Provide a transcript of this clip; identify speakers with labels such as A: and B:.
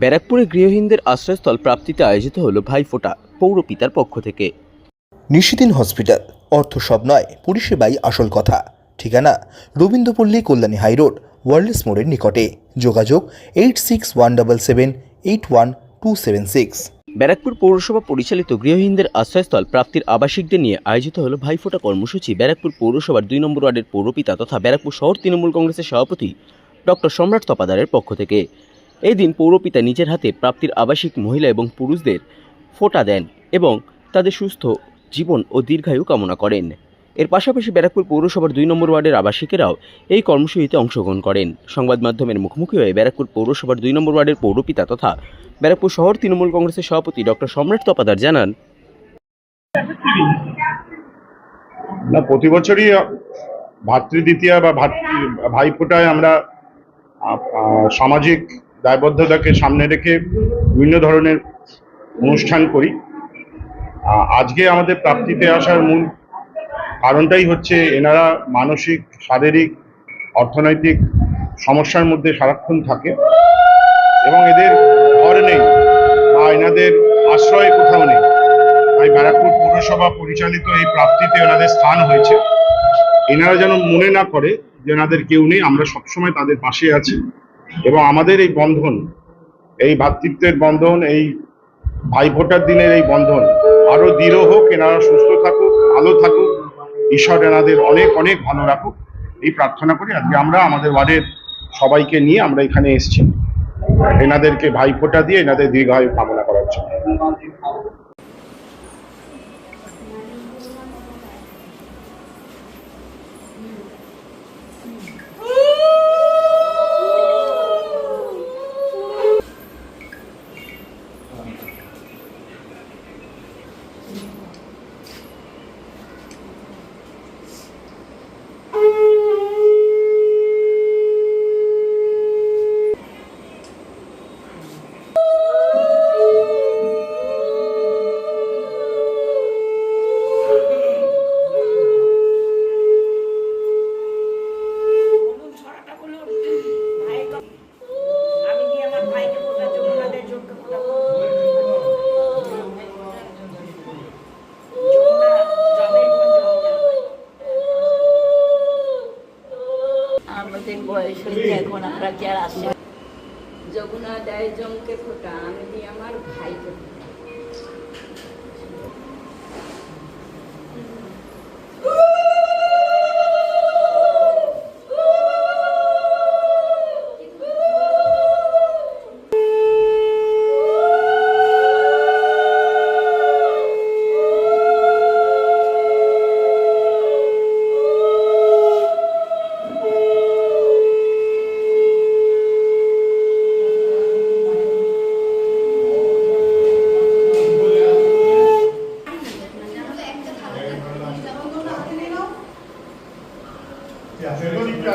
A: ব্যারাকপুরে গৃহহীনদের আশ্রয়স্থল প্রাপ্তিতে আয়োজিত হলো ভাইফোঁটা পৌরপিতার পক্ষ থেকে।
B: নিশিদিন হসপিটাল অর্থ সব নয় পরিষেবাই আসল কথা। ঠিকানা রবীন্দ্রপল্লী কল্যাণী হাইরোড ওয়ার্ল্ডস মোড়ের নিকটে। যোগাযোগ eight six one double seven eight one two seven six.
A: Barrackpore পৌরসভা পরিচালিত গৃহহীনদের আশ্রয়স্থল প্রাপ্তির আবাসিকদের নিয়ে আয়োজিত হলো ভাইফোঁটা কর্মসূচি। ব্যারাকপুর পৌরসভার দুই নম্বর ওয়ার্ডের পৌরপিতা তথা ব্যারাকপুর শহর তৃণমূল কংগ্রেসের সভাপতি ডক্টর সম্রাট তপাদারের পক্ষ থেকে। এই দিন পৌরপিতা নিজের হাতে প্রাপ্তির আবাসিক মহিলা এবং পুরুষদের ফোঁটা দেন এবং তাদের সুস্থ জীবন ও দীর্ঘায়ু কামনা করেন। এর পাশাপাশি ব্যারাকপুর পৌরসভার দুই নম্বর ওয়ার্ডের আবাসিকেরাও এই কর্মসূচিতে অংশগ্রহণ করেন। সংবাদ মাধ্যমের মুখোমুখি হয়ে ব্যারাকপুর পৌরসভার দুই নম্বর ওয়ার্ডের পৌরপিতা তথা ব্যারাকপুর শহর তৃণমূল কংগ্রেসের সভাপতি ডক্টর সম্রাট তপাদার জানান,
C: না, প্রতি বছরই ভাতৃদ্বিতীয়া বা ভাতৃ, ভাইফোঁটায় আমরা সামাজিক দায়বদ্ধতাকে সামনে রেখে বিভিন্ন ধরনের অনুষ্ঠান করি। আজকে আমাদের প্রাপ্তিতে আসার মূল কারণটাই হচ্ছে এনারা মানসিক, শারীরিক, অর্থনৈতিক সমস্যার মধ্যে সারাক্ষণ থাকে এবং এদের ঘর নেই বা এনাদের আশ্রয় কোথাও নেই। তাই ব্যারাকপুর পৌরসভা পরিচালিত এই প্রাপ্তিতে ওনাদের স্থান হয়েছে। এনারা যেন মনে না করে যে এনাদের কেউ নেই, আমরা সবসময় তাদের পাশে আছি। এবং আমাদের এই বন্ধন, এই ভ্রাতৃত্বের বন্ধন, এই ভাইফোঁটার দিনের এই বন্ধন, আরও দৃঢ় হোক, এনারা সুস্থ থাকুক, ভালো থাকুক, ঈশ্বর এনাদের অনেক অনেক ভালো রাখুক, এই প্রার্থনা করি। আজকে আমরা আমাদের ওয়ার্ডের সবাইকে নিয়ে আমরা এখানে এসেছি। এনাদেরকে ভাইফোঁটা দিয়ে এনাদের দীর্ঘায়ু কামনা করার জন্য।
D: আমাদের বয়স হয়েছে এখন আমরা কি আর আসি যমুনা দেয় জমকে ফোটা আমি দিই আমার ভাইকে ফোঁটা।